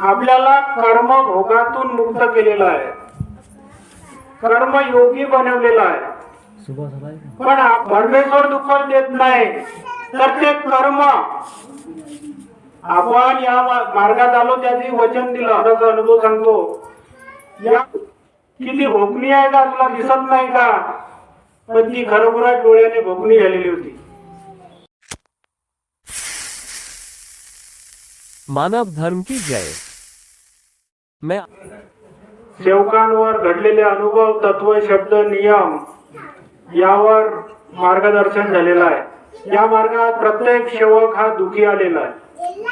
आपल्याला कर्मभोगातून मुक्त केलेला आहे. कर्मयोगी बनवलेला आहे. पण परमेश्वर दुःख देत नाही तर ते कर्म आपण या मार्गात आलो त्याचे वचन दिलं. त्याचा अनुभव सांगतो. या किती भोकणी आहे का तुला दिसत नाही का? पण ती खरोखरच डोळ्याने भोकणी झालेली होती. मानव धर्म की जय. मैं सेवकांवर घडलेले अनुभव तत्व शब्द नियम यावर मार्गदर्शन झालेलं आहे. या मार्गात प्रत्येक सेवक हा दुखी आलेला आहे.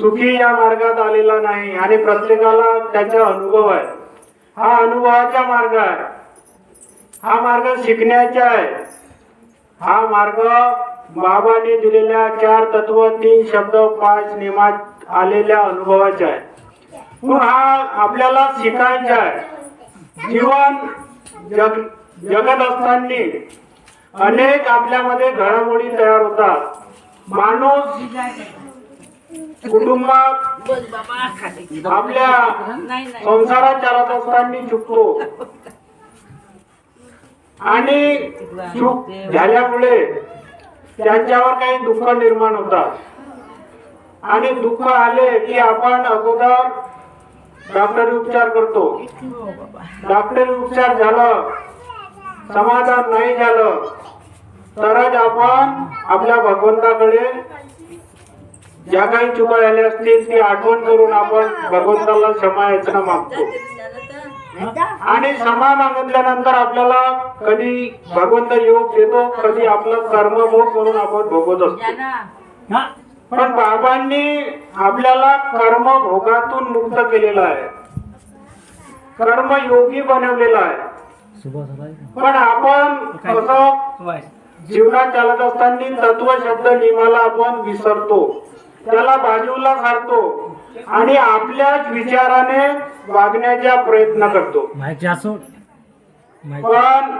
सुखी या मार्गात आलेला नाही आणि प्रत्येकाला त्याचा अनुभव आहे. हा अनुभवाचा मार्ग आहे. हा मार्ग शिकण्याचा आहे. हा मार्ग बाबाने दिलेल्या चार तत्व तीन शब्द पाच नियमात आलेल्या अनुभवाचा आहे. हा आपल्याला शिकायचा आहे जीवन जग जगत असताना अनेक आपल्यामध्ये घडामोडी तयार होतात. माणूस कुटुंबात आपल्या संसारात चालत असताना चुकतो. आणि चूक झाल्यामुळे त्यांच्यावर काही दुःख निर्माण होतात. आणि दुःख आले की आपण अगोदर डॉक्टरी उपचार करतो. डॉक्टरी उपचार झालं समाधान नाही झालं तरच आपण आपल्या भगवंताकडे ज्या काही चुका झाल्या असतील ती आठवण करून आपण भगवंताला क्षमा याचना मागतो. आणि क्षमा मागितल्यानंतर आपल्याला कधी भगवंत योग देतो कधी आपलं कर्मभोग म्हणून आपण भोगत असतो. पण बाबांनी आपल्याला कर्मभोगातून मुक्त केलेलं आहे. कर्मयोगी बनवलेला आहे. पण आपण जीवनात चालत असताना तत्व शब्द नियमाला आपण विसरतो. त्याला बाजूला सारतो आणि आपल्याच विचाराने वागण्याचा प्रयत्न करतो. पण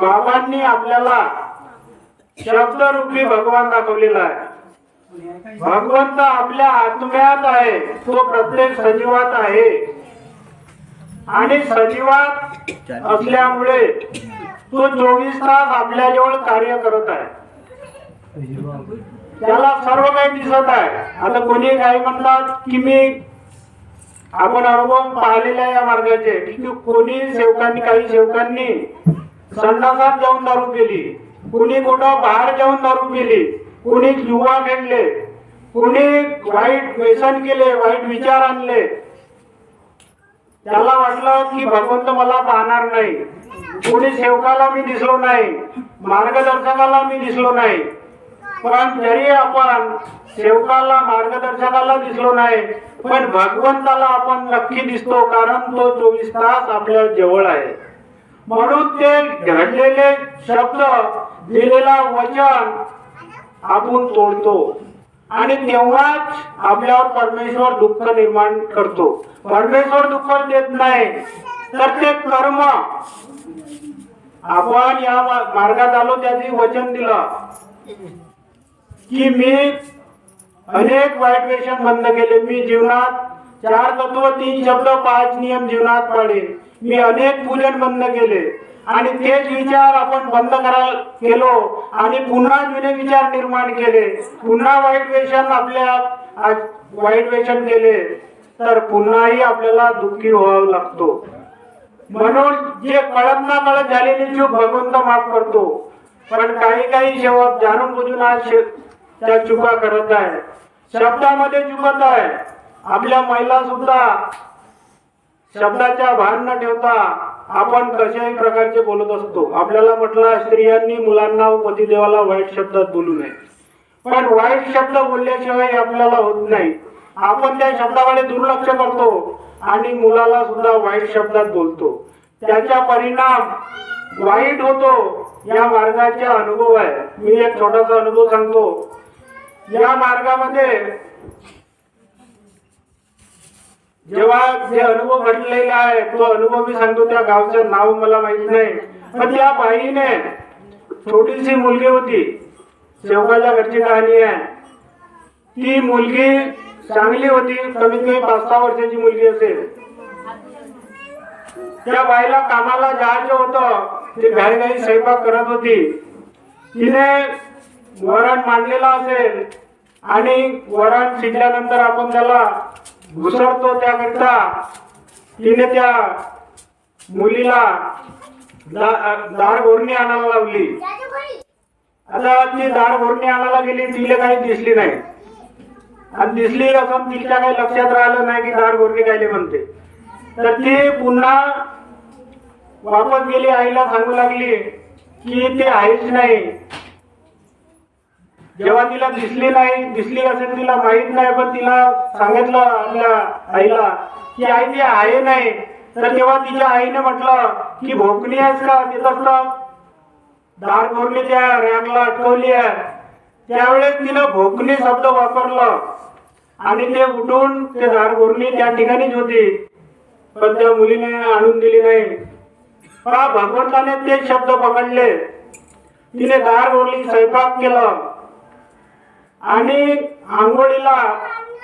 बाबांनी आपल्याला शब्दरूपी भगवान दाखवलेला आहे. भगवंत आपल्या आत्म्यात आहे. तो प्रत्येक सजीवात आहे. आणि सजीवात असल्यामुळे तो चोवीस तास आपल्याजवळ कार्य करत आहे. त्याला सर्व काही दिसत आहे. आता कोणी काही म्हणतात की मी आपण अनुभव पाहिलेले आहे या मार्गाचे की कोणी सेवकांनी काही सेवकांनी संडासात जाऊन दारू केली कुणी कुठं बाहेर जाऊन दारू केली कुणी युवा घडले कुणी वाईट व्यसन केले वाईट विचार आणले. त्याला वाटलं की भगवंत मला पाहणार नाही. कुणी सेवकाला मी दिसलो नाही मार्गदर्शकाला मी दिसलो नाही. पण जरी आपण सेवकाला मार्गदर्शकाला दिसलो नाही पण भगवंताला आपण नक्की दिसतो कारण तो चोवीस तास आपल्या जवळ आहे. म्हणून ते घडलेले शब्द दिलेला वचन आपण तोडतो. आणि तेव्हाच आपल्यावर परमेश्वर दुःख निर्माण करतो. परमेश्वर दुःख देत नाही तर ते कर्म. आपण या मार्गात आलो त्याची वचन दिलं. की मी अनेक वाईट व्यसन बंद केले. मी जीवनात चार तत्व तीन शब्द पाच नियम जीवनात पाडे मी अनेक पूजन बंद केले. आणि तेच विचार आपण बंद करायला केलो. आणि पुन्हा जुने विचार निर्माण केले. पुन्हा वाईट व्यसन आपल्या आज वाईट व्यसन केले. तर पुन्हाही आपल्याला दुःखी व्हावं लागतो. म्हणून जे कळत ना कळत झालेली चूक भगवंत माफ करतो. पण काही काही सेवक जाणून बुजून आज त्या चुका करत आहे. शब्दामध्ये चुकत आहे. आपल्या महिला सुद्धा शब्दाच्या भान न ठेवता आपण कशाही प्रकारचे बोलत असतो. आपल्याला म्हटलं स्त्रियांनी मुलांना व पतिदेवाला वाईट शब्दात बोलू नये. पण वाईट शब्द बोलल्याशिवाय आपल्याला होत नाही. आपण त्या शब्दाकडे दुर्लक्ष करतो आणि मुलाला सुद्धा वाईट शब्दात बोलतो. त्याचा परिणाम वाईट होतो या मार्गाचा अनुभव आहे. मी एक छोटासा अनुभव सांगतो. या मार्गामध्ये जेव्हा जे अनुभव घडलेला आहे तो अनुभव मी सांगतो त्या गावचं नाव मला माहीत नाही. पण त्या बाईने छोटीशी मुलगी होती शेवगाच्या घरची कहाणी आहे. ती मुलगी चांगली होती कमीत कमी पाच सहा वर्षाची मुलगी असेल. त्या बाईला कामाला जायचं होतं ती घाईघाई स्वयंपाक करत होती. तिने वरण मांडलेला असेल आणि वरण शिजल्यानंतर आपण त्याला घुसळतो त्याकरिता तिने त्या मुलीला दा- दार भोरणी आणायला लावली. आता ती दार भोरणी आणायला गेली तिला काही दिसली नाही. आणि दिसली असं तिच्या काही लक्षात राहिलं नाही की दार भोरणी कायले म्हणते. तर ती पुन्हा वापस गेली आईला सांगू लागली की ते आहेच नाही. जेव्हा तिला दिसली नाही दिसली असेल तिला माहीत नाही पण तिला सांगितलं आपल्या आईला की आई ती आहे नाही. तर तेव्हा तिच्या आईने म्हटलं की भोकणी आहेस का? तिथं दार गोरणी त्या रॅगला अटकवली आहे. त्यावेळेस तिनं भोकणी शब्द वापरलं आणि ते उठून ते दार भोरणी त्या ठिकाणीच होती. पण त्या मुलीने आणून दिली नाही. हा भगवंताने ते शब्द पकडले. तिने दार भोरली स्वयंपाक केलं. आणि आंघोळीला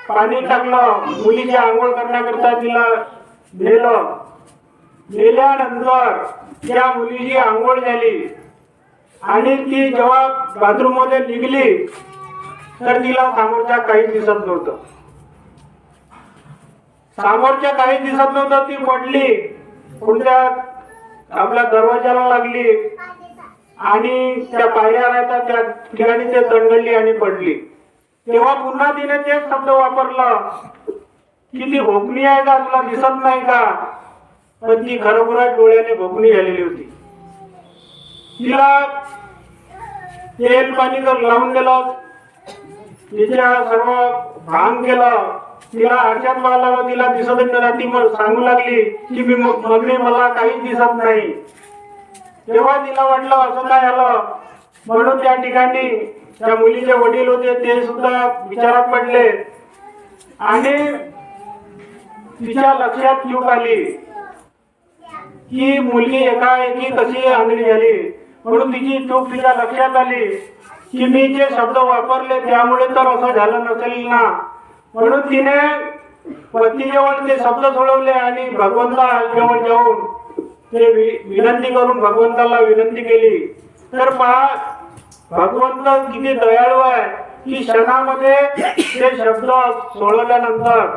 पाणी टाकलं. मुलीची आंघोळ करण्याकरता तिला नेलं. नेल्यानंतर त्या मुलीची आंघोळ झाली. आणि ती जेव्हा बाथरूममध्ये निघली तर तिला समोरच्या काही दिसत नव्हतं. समोरच्या काही दिसत नव्हतं ती पडली. कोणत्या आपल्या दरवाजाला लागली. आणि त्या पायऱ्या राहतात त्या ठिकाणी ते तणगडली आणि पडली. तेव्हा पुन्हा तिने तेच शब्द वापरला की ती भोकणी आहे का तुला दिसत नाही का? पण ती खरोखरच डोळ्याने भोकणी झालेली होती. तिला तेल पाणी जर लावून दिलं तिच्या सर्व भांग केलं तिला आरशात पाहायला तिला दिसतच नाही ती मग सांगू लागली की मी मम्मी मला काहीच दिसत नाही. तेव्हा तिला वाटलं असं काय आलं? म्हणून त्या ठिकाणी त्या मुलीचे वडील होते ते सुद्धा विचारात पडले. आणि तिच्या लक्षात चूक आली की मुलगी एकाएकी कशी आंधळी झाली. म्हणून तिची चूक तिच्या लक्षात आली की मी जे शब्द वापरले त्यामुळे तर असं झालं नसेल ना. म्हणून तिने पतीजवळ ते शब्द सोडवले आणि भगवंता जवळ जाऊन ते वि- विनंती करून भगवंताला विनंती केली तर पहा भगवंत किती दयाळू आहे. की क्षणामध्ये ते शब्द सोडवल्यानंतर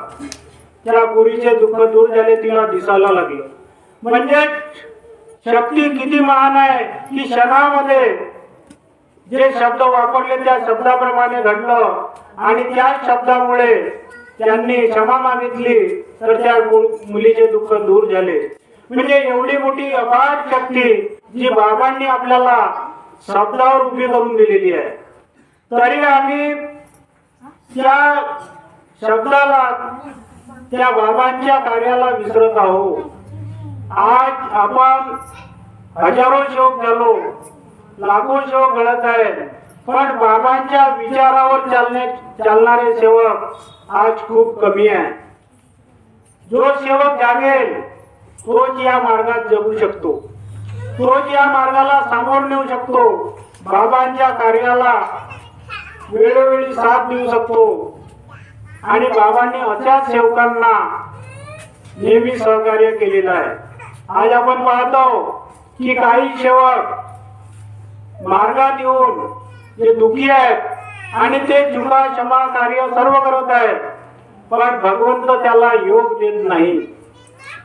त्या पुरीचे दुःख दूर झाले तिला दिसायला लागले. म्हणजे शक्ती किती महान आहे की क्षणामध्ये जे शब्द वापरले त्या शब्दाप्रमाणे घडलं आणि त्या शब्दामुळे त्यांनी क्षमा मागितली तर त्या मुलीचे दुःख दूर झाले. म्हणजे एवढी मोठी अपाट शक्ती जी बाबांनी आपल्याला शब्दावर उभी करून दिलेली आहे. तरी आम्ही त्या शब्दाला त्या बाबांच्या कार्याला विसरत आहोत. आज आपण हजारो शोक झालो लाखो शोक घडत आहेत पण बाबांच्या विचारावर चालणे चालणारे सेवक आज खूप कमी आहे जो सेवक जागेल तोच या मार्गात जगू शकतो. तोच या मार्गाला सामोर नेऊ शकतो. बाबांच्या कार्याला वेळोवेळी साथ देऊ शकतो. आणि बाबांनी अशाच सेवकांना नेहमी सहकार्य केलेलं आहे. आज आपण पाहतो की काही सेवक मार्गात येऊन जे दुखी आहेत आणि ते चुका क्षमा कार्य सर्व करत आहेत पण भगवंत त्याला योग देत नाही.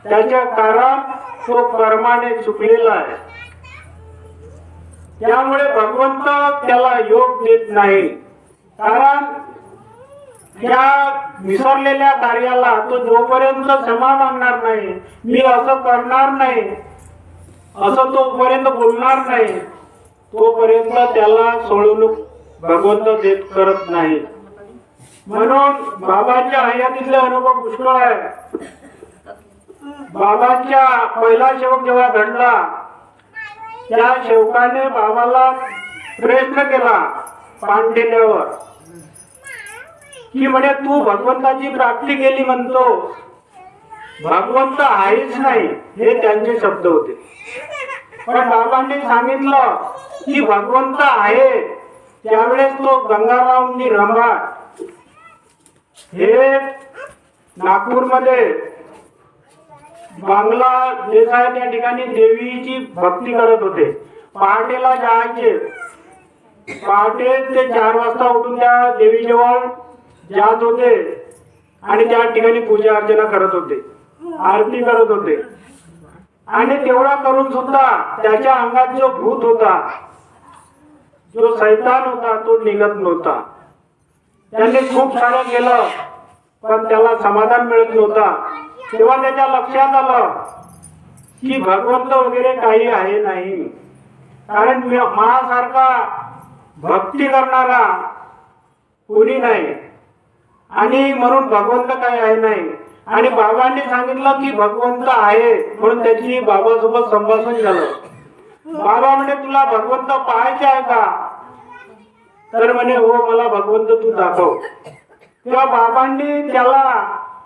त्याच्या कारण तो कर्माने चुकलेला आहे. त्यामुळे भगवंत त्याला योग देत नाही. कारण त्या विसरलेल्या कार्याला तो जोपर्यंत क्षमा मागणार नाही मी असं करणार नाही असं तोपर्यंत बोलणार नाही तोपर्यंत त्याला सोडवणूक भगवंत देत करत नाही. म्हणून बाबांच्या हयातीतले अनुभव पुष्कळ आहे बाबांच्या पहिला शेवक जेव्हा घडला त्या शेवकाने बाबाला प्रयत्न केला पांढेल्यावर की म्हणे तू भगवंताची प्राप्ती केली म्हणतो. भगवंत आहेच नाही हे त्यांचे शब्द होते. पण बाबांनी सांगितलं की भगवंत आहे त्यावेळेस तो गंगारामनी रंभाट हे नागपूरमध्ये बांगला देसाय त्या ठिकाणी देवीची भक्ती करत होते. पहाटेला जायचे. पहाटे ते चार वाजता उठून त्या देवीजवळ जात होते आणि त्या ठिकाणी पूजा अर्चना करत होते. आरती करत होते. आणि तेवढा करून सुद्धा त्याच्या अंगात जो भूत होता जो सैतान होता तो निघत नव्हता. त्यांनी खूप सारं केलं पण त्याला समाधान मिळत नव्हता. तेव्हा त्याच्या लक्षात आलं की भगवंत वगैरे काही आहे नाही. कारण माझ्यासारखा भक्ती करणारा कोणी नाही. आणि म्हणून भगवंत काही आहे नाही. आणि बाबांनी सांगितलं की भगवंत आहे म्हणून त्याची बाबासोबत संभाषण झालं. बाबा म्हणे तुला भगवंत पाहायचे आहे का? तर म्हणे हो मला भगवंत तू दाखव. तेव्हा बाबांनी त्याला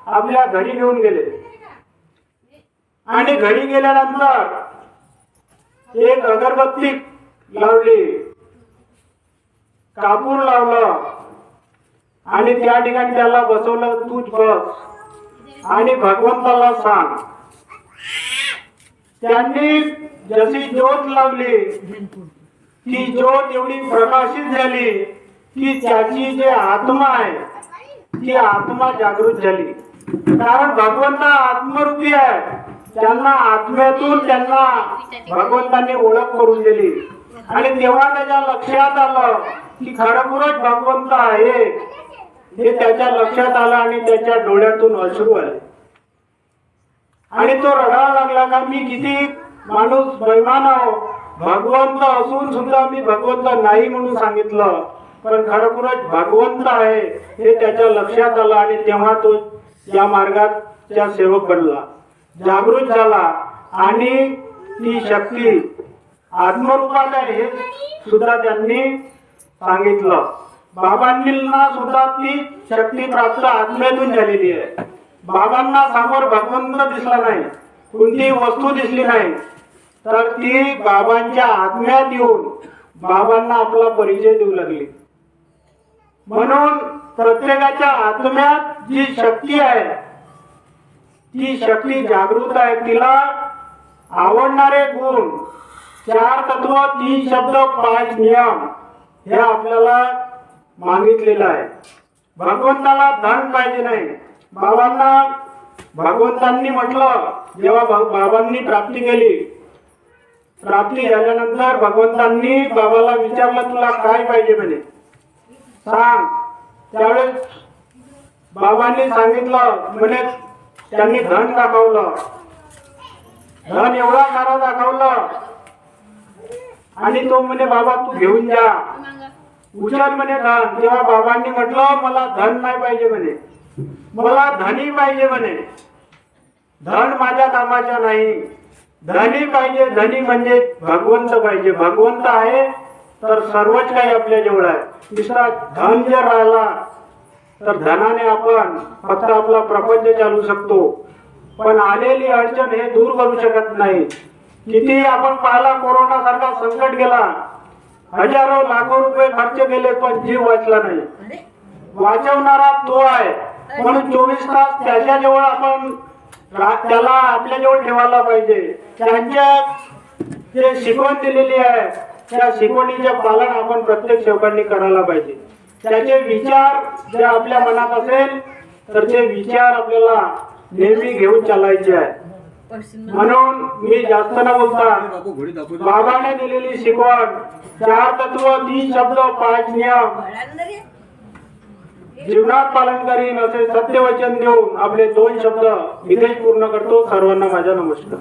आपल्या घरी घेऊन गेले. आणि घरी गेल्यानंतर एक अगरबत्ती लावली. कापूर लावलं. आणि त्या ठिकाणी त्याला बसवलं तूच बस. आणि भगवंताला सांग. त्यांनी जशी ज्योत लावली ती ज्योत एवढी प्रकाशित झाली की त्याची जे आत्मा आहे ती आत्मा जागृत झाली. कारण भगवंत आत्मरूपी आहे. त्यांना आत्म्यातून त्यांना भगवंतांनी ओळख करून दिली. आणि तेव्हा त्याच्या लक्षात आलं की खरोखरच भगवंत आहे. हे त्याच्या लक्षात आलं आणि त्याच्या डोळ्यातून अश्रू आले. आणि तो रडायला लागला का मी किती माणूस बैमान भगवंत असून सुद्धा मी भगवंत नाही म्हणून सांगितलं. पण खरोखरच भगवंत आहे. हे त्याच्या लक्षात आलं आणि तेव्हा तो या मार्गाच्या सेवक बनला. जागृत झाला आणि ती शक्ती आत्मरूपात आहे हे सुद्धा त्यांनी सांगितलं. बाबांना सुद्धा ती शक्ती प्राप्त आत्म्यातून झालेली आहे. बाबांना समोर भगवंत दिसला नाही कोणतीही वस्तू दिसली नाही तर ती बाबांच्या आत्म्यात येऊन बाबांना आपला परिचय देऊ लागली. म्हणून प्रत्येकाच्या आत्म्यात जी शक्ती आहे ती शक्ती जागृत आहे. तिला आवडणारे गुण चार तत्व तीन शब्द पाच नियम हे आपल्याला मागितलेलं आहे. भगवंताला धन पाहिजे नाही. बाबांना भगवंतांनी म्हटलं जेव्हा बाबांनी प्राप्ती केली प्राप्ती झाल्यानंतर भगवंतांनी बाबाला विचारलं तुला काय पाहिजे? म्हणे. सांग. त्यावेळेस बाबांनी सांगितलं म्हणे त्यांनी धन दाखवलं. धन एवढा सारा दाखवलं. आणि तो म्हणे बाबा तू घेऊन जा. उचल म्हणे धन. तेव्हा बाबांनी म्हटलं मला धन नाही पाहिजे म्हणे. मला धनी पाहिजे म्हणे. धन माझ्या कामाचा नाही. धनी पाहिजे. धनी म्हणजे भगवंत पाहिजे. भगवंत आहे. तर सर्वच काही आपल्या जवळ आहे. दुसरा धन जर राहिला तर धनाने आपण फक्त आपला प्रपंच चालू शकतो. पण आलेली अडचण हे दूर करू शकत नाही. किती आपण पाहिला कोरोना सारखा संकट गेला हजारो लाखो रुपये खर्च केले पण जीव वाचला नाही. वाचवणारा तो आहे. म्हणून चोवीस तास त्याच्याजवळ आपण रा- त्याला आपल्याजवळ ठेवायला पाहिजे. त्यांच्या जे शिकवण दिलेली आहे त्या शिकवणीचे पालन आपण प्रत्येक सेवकांनी करायला पाहिजे. त्याचे विचार जे आपल्या मनात असेल तर ते विचार आपल्याला नेहमी घेऊन चालायचे आहे म्हणून मी जास्त न बोलता बाबाने दिलेली शिकवण चार तत्व तीन शब्द पाच नियम जीवनात पालन करीन असे सत्यवचन देऊन आपले दोन शब्द इथेच पूर्ण करतो. सर्वांना माझा नमस्कार.